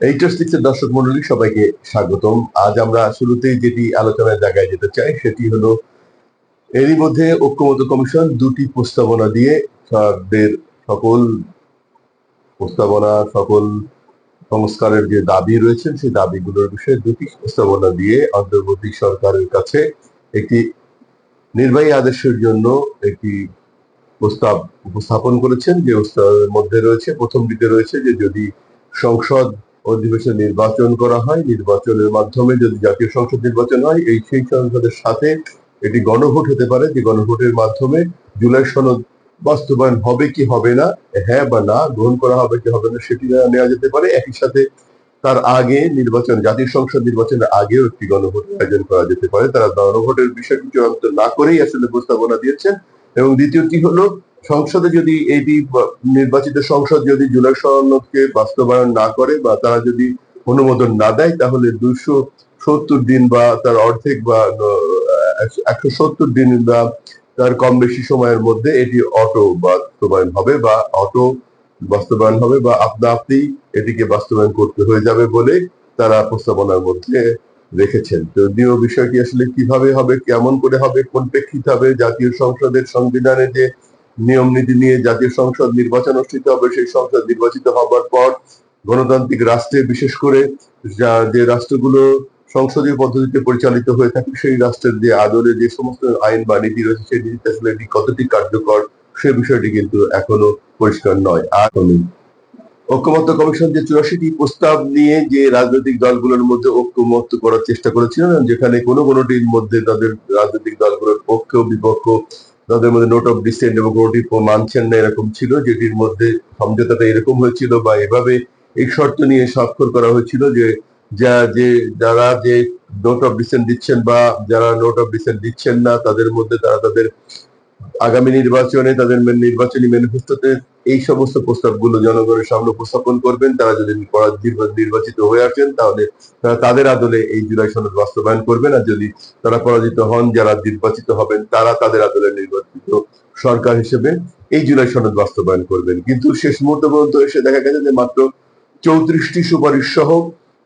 এইটার সিক্সের দর্শক মন্ডলী সবাইকে স্বাগতম। আজ আমরা শুরুতেই যেটি আলোচনার জায়গায় যেতে চাই, সেটি হলো এরই মধ্যে ঐক্যমত কমিশন দুটি প্রস্তাবনা দিয়ে তাদের সকল প্রস্তাবনা, সকল সংস্কারের যে দাবি রয়েছে সেই দাবিগুলোর বিষয়ে দুটি প্রস্তাবনা দিয়ে অন্তর্বর্তী সরকারের কাছে একটি নির্বাহী আদেশের জন্য একটি প্রস্তাব উপস্থাপন করেছেন। যে প্রস্তাবের মধ্যে রয়েছে প্রথমটিতে রয়েছে যে যদি সংসদ অধিবেশন নির্বাচন করা হয়। নির্বাচনের মাধ্যমে যদি জাতীয় সংসদ নির্বাচন হয়, এই সেই সংসদের সাথে এটি গণভোট হতে পারে। যে গণভোটের মাধ্যমে জুলাই সনদ বাস্তবায়ন হবে কি হবে না হ্যাঁ বা না, গ্রহণ করা হবে কি হবে না, সেটি নেওয়া যেতে পারে। একই সাথে তার আগে নির্বাচন, জাতীয় সংসদ নির্বাচনের আগেও একটি গণভোটের আয়োজন করা যেতে পারে। তারা গণভোটের বিষয়টি চূড়ান্ত না করেই আসলে প্রস্তাবনা দিয়েছেন। এবং দ্বিতীয়টি হলো সংসদে যদি এটি নির্বাচিত সংসদ যদি জুলাই সনদকে বাস্তবায়ন না করে বা তারা যদি অনুমোদন না দেয়, তাহলে দুশো সত্তর দিন বা তার অর্ধেক বা একশো সত্তর দিন বা তার কম বেশি সময়ের মধ্যে এটি অটো বাস্তবায়ন হবে বা অটো বাস্তবায়ন হবে বা আপনা আপনি এটিকে বাস্তবায়ন করতে হয়ে যাবে বলে তারা প্রস্তাবনার মধ্যে রেখেছেন। যদিও বিষয়টি আসলে কীভাবে হবে, কেমন করে হবে, কোন প্রেক্ষিতে হবে, জাতীয় সংসদের সংবিধানে যে নিয়ম নীতি নিয়ে জাতীয় সংসদ নির্বাচন অনুষ্ঠিত হবে, সেই সংসদ নির্বাচিত হবার পর গণতান্ত্রিক রাষ্ট্রে, বিশেষ করে যা- রাষ্ট্রগুলো সংসদীয় পদ্ধতিতে পরিচালিত হয়ে থাকে, সেই রাষ্ট্রের যে আদলে যে সমস্ত আইন বা নীতি রয়েছে, সেই নীতিতে আসলে কতটি কার্যকর, সে বিষয়টি কিন্তু এখনও পরিষ্কার নয়, আর। ঐক্যমত্য কমিশন যে চুরাশিটি প্রস্তাব নিয়ে যে রাজনৈতিক দলগুলোর মধ্যে ঐক্যমত্য করার চেষ্টা করেছিল, যেখানে কোনো কোনোটির মধ্যে তাদের রাজনৈতিক দলগুলোর পক্ষ বিপক্ষ তাদের মধ্যে নোট অফ ডিসেন্ট এবং কোনোটি মানছেন না এরকম ছিল, যেটির মধ্যে সমঝোতাটা এরকম হয়েছিল বা এভাবে এই শর্ত নিয়ে স্বাক্ষর করা হয়েছিল যে যা যে, যারা যে নোট অফ ডিসেন্ট দিচ্ছেন বা যারা নোট অফ ডিসেন্ট দিচ্ছেন না, তাদের মধ্যে তারা তাদের আগামী নির্বাচনে তাদের নির্বাচনী ম্যানিফেস্টোতে এই সমস্ত প্রস্তাবগুলো জনগণের সামনে উপস্থাপন করবেন। তারা যদি নির্বাচিত হয়ে আসেন, তাহলে তারা তাদের আদলে এই জুলাই সনদ বাস্তবায়ন করবেন। আর যদি তারা পরাজিত হন, যারা নির্বাচিত হবেন, তারা তাদের আদলে নির্বাচিত সরকার হিসেবে এই জুলাই সনদ বাস্তবায়ন করবেন। কিন্তু শেষ মুহূর্ত পর্যন্ত এসে দেখা গেছে যে মাত্র চৌত্রিশটি সুপারিশ সহ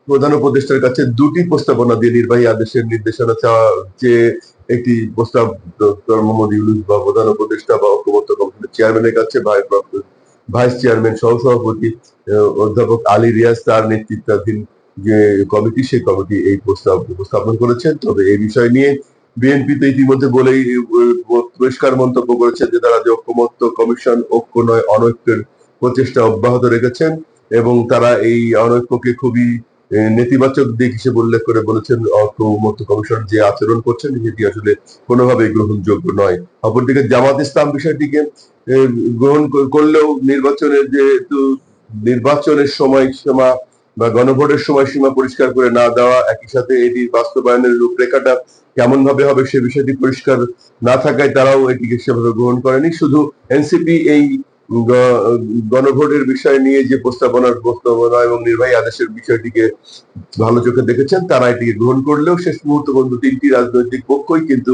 প্রধান উপদেষ্টার কাছে দুটি প্রস্তাবনা দিয়ে নির্বাহী আদেশের নির্দেশনা চাওয়া যে একটি প্রস্তাব ডক্টর মোহাম্মদ ইউনুস বা প্রধান উপদেষ্টা বা ঐক্যমত্য কমিশনের চেয়ারম্যানের কাছে, ভাই- ভাইস চেয়ারম্যান সহ সভাপতি অধ্যাপক আলী রিয়াজ তার নেতৃত্বাধীন যে কমিটি, সেই কমিটি এই প্রস্তাব উপস্থাপন করেছেন। তবে এই বিষয় নিয়ে বিএনপি তো ইতিমধ্যে বলেই পরিষ্কার মন্তব্য করেছেন যে তারা যে ঐক্যমত্য কমিশন, ঐক্য নয়, অনৈক্যের প্রচেষ্টা অব্যাহত রেখেছেন এবং তারা এই অনৈক্যকে খুবই নেতিবাচক দিক হিসেবে উল্লেখ করে বলেছেন, অর্থ ঐক্যমত্য কমিশন যে আচরণ করছেন, সেটি আসলে কোনোভাবেই গ্রহণযোগ্য নয়। অপরদিকে জামাত ইসলাম বিষয়টিকে গ্রহণ করলেও নির্বাচনের যেহেতু নির্বাচনের সময় সীমা বা গণভোটের সময় সীমা পরিষ্কার করে না দেওয়া, একই সাথে এটি বাস্তবায়নের রূপরেখাটা কেমন ভাবে হবে সে বিষয়টি পরিষ্কার না থাকায় তারাও এটিকে সেভাবে গ্রহণ করেনি। শুধু এনসিপি এই গণভোটের বিষয় নিয়ে যে প্রস্তাবনার প্রস্তাবনা এবং নির্বাহী আদেশের বিষয়টিকে ভালো চোখে দেখেছেন, তারা এটিকে গ্রহণ করলেও শেষ মুহূর্ত পর্যন্ত তিনটি রাজনৈতিক পক্ষই কিন্তু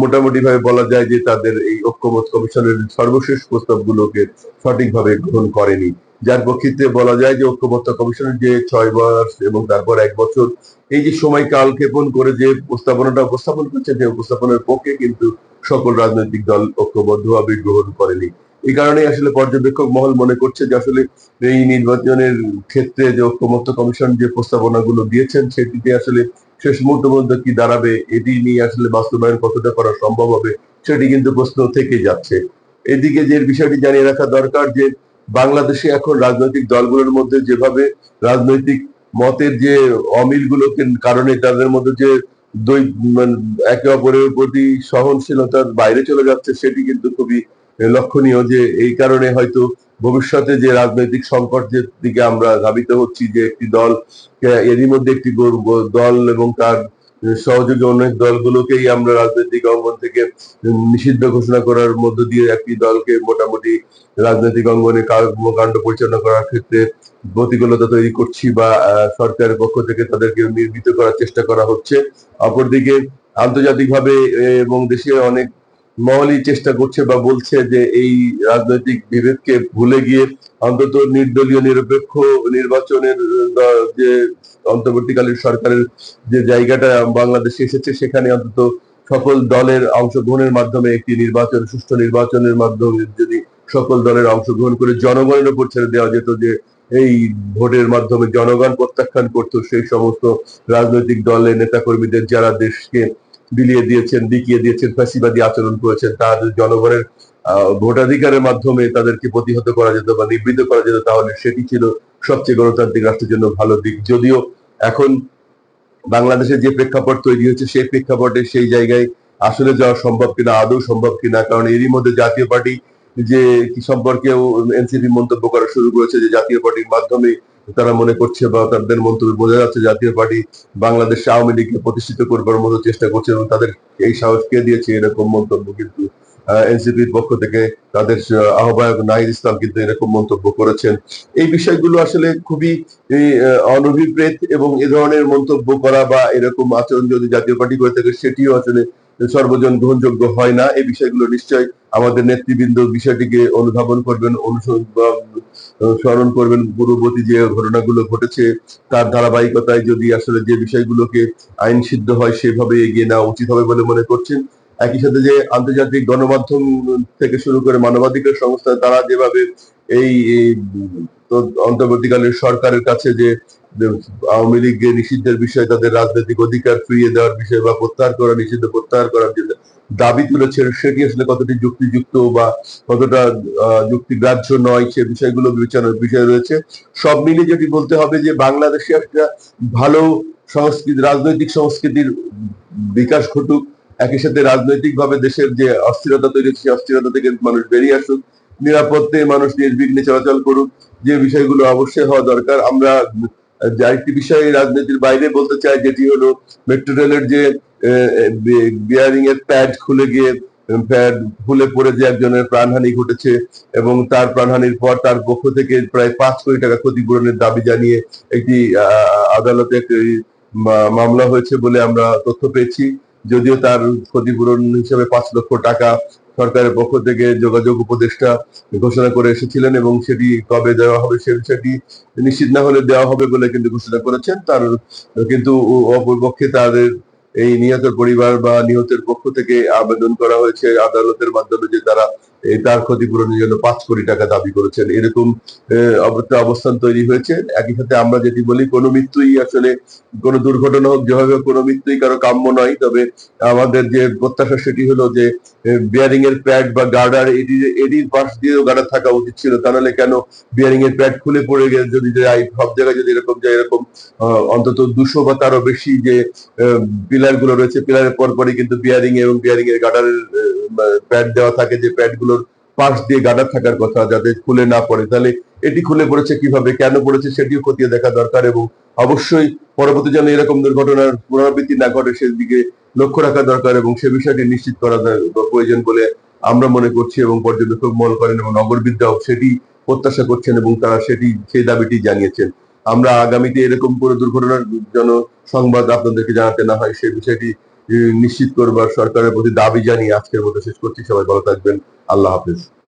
মোটামুটি ভাবে বলা যায় যে তাদের এই ঐক্যমত কমিশনের সর্বশেষ প্রস্তাবগুলোকে সঠিকভাবে গ্রহণ করেনি। যার প্রক্ষিতে বলা যায় যে ঐক্যমত্য কমিশনের যে ছয় মাস এবং তারপর এক বছর, এই যে সময় কাল ক্ষেপণ করে যে প্রস্তাবনাটা উপস্থাপন করছে যে উপস্থাপনের পক্ষে কিন্তু সকল রাজনৈতিক দল ঐক্যবদ্ধভাবে গ্রহণ করেনি। এই কারণে আসলে পর্যবেক্ষক মহল মনে করছে যে আসলে এই নির্বাচনের ক্ষেত্রে যে ঐক্যমত্য কমিশন যে প্রস্তাবনাগুলো দিয়েছেন, সেটিতে আসলে শেষ মুহূর্ত পর্যন্ত কি দাঁড়াবে, এটি নিয়ে আসলে বাস্তবায়ন কতটা করা সম্ভব হবে, সেটি কিন্তু প্রশ্ন থেকে যাচ্ছে। এদিকে যে বিষয়টি জানিয়ে রাখা দরকার যে বাংলাদেশে এখন রাজনৈতিক দলগুলোর মধ্যে যেভাবে রাজনৈতিক মতের যে অমিলগুলোকে কারণে তাদের মধ্যে যে দুই মানে একে অপরের প্রতি সহনশীলতার বাইরে চলে যাচ্ছে, সেটি কিন্তু খুবই লক্ষণীয় যে এই কারণে হয়তো ভবিষ্যতে যে রাজনৈতিক সংকটের দিকে আমরা ধাবিত হচ্ছি যে একটি দল, এরই মধ্যে একটি দল এবং তার সহযোগী অনেক দলগুলোকেই আমরা রাজনৈতিক অঙ্গন থেকে নিষিদ্ধ ঘোষণা করার মধ্য দিয়ে একটি দলকে মোটামুটি রাজনৈতিক অঙ্গনে কর্মকাণ্ড পরিচালনা করার ক্ষেত্রে প্রতিকূলতা তৈরি করছি বা সরকারের পক্ষ থেকে তাদেরকে নির্মিত করার চেষ্টা করা হচ্ছে। অপরদিকে আন্তর্জাতিকভাবে এবং দেশে অনেক মহলই চেষ্টা করছে বা বলছে যে এই রাজনৈতিক বিভেদকে ভুলে গিয়ে অন্তত নির্দলীয় নিরপেক্ষ নির্বাচনের যে অন্তর্বর্তীকালীন সরকারের যে জায়গাটা বাংলাদেশে এসেছে, সেখানে অন্তত সকল দলের অংশগ্রহণের মাধ্যমে একটি নির্বাচন, সুষ্ঠু নির্বাচনের মাধ্যমে যদি সকল দলের অংশগ্রহণ করে জনগণের উপর ছেড়ে দেওয়া যেত যে এই ভোটের মাধ্যমে জনগণ প্রত্যাখ্যান করতো, সেই সমস্ত রাজনৈতিক দলের নেতাকর্মীদের, যারা দেশকে বিলিয়ে দিয়েছেন বিকিয়ে দিয়েছেন ফাঁসিবাদী আচরণ করেছেন তাদের জনগণের ভোটাধিকারের মাধ্যমে তাদেরকে প্রতিহত করা যেত বা নিবৃত করা যেত, তাহলে সেটি ছিল সবচেয়ে গণতান্ত্রিক রাষ্ট্রের জন্য ভালো দিক। যদিও এখন বাংলাদেশের যে প্রেক্ষাপট তৈরি হয়েছে সেই প্রেক্ষাপটে সেই জায়গায় আসলে যাওয়া সম্ভব কিনা, আদৌ সম্ভব কিনা, কারণ এরই মধ্যে জাতীয় পার্টি যে কি সম্পর্কেও এনসিপি মন্তব্য করা শুরু করেছে যে জাতীয় পার্টির মাধ্যমে তারা মনে করছে বা তাদের মন্তব্যে বোঝা যাচ্ছে জাতীয় পার্টি বাংলাদেশ আওয়ামী লীগকে প্রতিষ্ঠিত করবার মতো চেষ্টা করছে এবং তাদের এই সাহস কে দিয়েছে এরকম মন্তব্য কিন্তু এনসিপির পক্ষ থেকে তাদের আহ্বায়ক নাহিদ ইসলাম কিন্তু এরকম মন্তব্য করেছেন। এই বিষয়গুলো আসলে খুবই অনভিপ্রেত এবং এ ধরনের মন্তব্য করা বা এরকম আচরণ যদি জাতীয় পার্টি করে থাকে, সেটিও আসলে সর্বজন গ্রহণযোগ্য হয় না, এই বিষয়গুলো নিশ্চয় আমাদের নেতৃবৃন্দ বিষয়টিকে অনুধাবন করবেন স্মরণ করবেন। পূর্ববর্তী যে ঘটনাগুলো ঘটেছে, তার ধারাবাহিকতায় যদি আসলে যে বিষয়গুলোকে আইন সিদ্ধ হয়, সেভাবে এগিয়ে নেওয়া উচিত হবে বলে মনে করছেন। একই সাথে যে আন্তর্জাতিক গণমাধ্যম থেকে শুরু করে মানবাধিকার সংস্থা, তারা যেভাবে এই অন্তর্বর্তীকালীন সরকারের কাছে যে আওয়ামী নিষিদ্ধের বিষয়ে তাদের রাজনৈতিক অধিকার ফিরিয়ে দেওয়ার বিষয় বা প্রত্যাহার করা, নিষিদ্ধ প্রত্যাহার করার যে দাবি সেটি আসলে কতটি যুক্তিযুক্ত বা কতটা যুক্তিগ্রাহ্য নয় সে বিষয়গুলো বিবেচনার বিষয় রয়েছে। সব যেটি বলতে হবে যে বাংলাদেশে একটা ভালো সংস্কৃতি, রাজনৈতিক সংস্কৃতির বিকাশ ঘটুক, একই সাথে রাজনৈতিক ভাবে দেশের যে অস্থিরতা তৈরি হচ্ছে, সেই অস্থিরতা থেকে মানুষ বেরিয়ে আসুক, নিরাপত্তে মানুষ নির্বিঘ্নে চলাচল করুক, যে বিষয়গুলো অবশ্যই হওয়া দরকার। আমরা আরেকটি বিষয় রাজনীতির বাইরে বলতে চাই, যেটি হলো মেট্রো রেলের যে বিয়ারিং এর প্যাড খুলে গিয়ে প্যাড খুলে পড়ে যে একজনের প্রাণহানি ঘটেছে এবং তার প্রাণহানির পর তার পক্ষ থেকে প্রায় পাঁচ কোটি টাকা ক্ষতিপূরণের দাবি জানিয়ে একটি আদালতে একটি মামলা হয়েছে বলে আমরা তথ্য পেয়েছি। যদিও তার ক্ষতিপূরণ হিসেবে পাঁচ লক্ষ টাকা সরকারের পক্ষ থেকে যোগাযোগ উপদেষ্টা ঘোষণা করে এসেছিলেন এবং সেটি কবে দেওয়া হবে সে বিষয়টি নিশ্চিত না হলে দেওয়া হবে বলে কিন্তু ঘোষণা করেছেন। তার, কিন্তু অপরপক্ষে তাদের এই নিহত পরিবার বা নিহতের পক্ষ থেকে আবেদন করা হয়েছে আদালতের মাধ্যমে যে তারা তার ক্ষতিপূরণের জন্য পাঁচ কোটি টাকা দাবি করেছেন। এরকম অবস্থান তৈরি হয়েছে। একই সাথে আমরা যেটি বলি, কোনো মৃত্যুই আসলে, কোনো দুর্ঘটনা হোক, যেভাবে কোনো মৃত্যুই কারও কাম্য নয়। তবে আমাদের যে প্রত্যাশা সেটি হলো যে বিয়ারিং এর প্যাড বা গার্ডার এটি এটির পাশ দিয়েও গার্ডার থাকা উচিত ছিল। তাহলে কেন বিয়ারিং এর প্যাড খুলে পড়ে গেলে? যদি যায় সব জায়গায় যদি এরকম যায় এরকম অন্তত দুশো বা তারও বেশি যে পিলারগুলো রয়েছে পিলারের পরপরই কিন্তু বিয়ারিং এবং বিয়ারিং এর গার্ডারের প্যাড দেওয়া থাকে। যে প্যাডগুলোর পাশ দিয়ে গার্ডার থাকার কথা যাতে খুলে না পড়ে। তাহলে এটি খুলে পড়েছে কীভাবে? কেন পড়েছে সেটিও খতিয়ে দেখা দরকার এবং অবশ্যই পরবর্তী যেন এরকম দুর্ঘটনার পুনরাবৃত্তি না ঘটে সেদিকে লক্ষ্য রাখা দরকার এবং সে বিষয়টি নিশ্চিত করা প্রয়োজন বলে আমরা মনে করছি এবং পর্যবেক্ষক মনে করেন এবং নগরবিদ্যাও সেটি প্রত্যাশা করছেন এবং তারা সেটি, সেই দাবিটি জানিয়েছেন। আমরা আগামীতে এরকম কোনো দুর্ঘটনার জন্য সংবাদ আপনাদেরকে জানাতে না হয় সেই বিষয়টি নিশ্চিত করবার সরকারের প্রতি দাবি জানিয়ে আজকের মতো শেষ করছি। সবাই ভালো থাকবেন। আল্লাহ হাফেজ।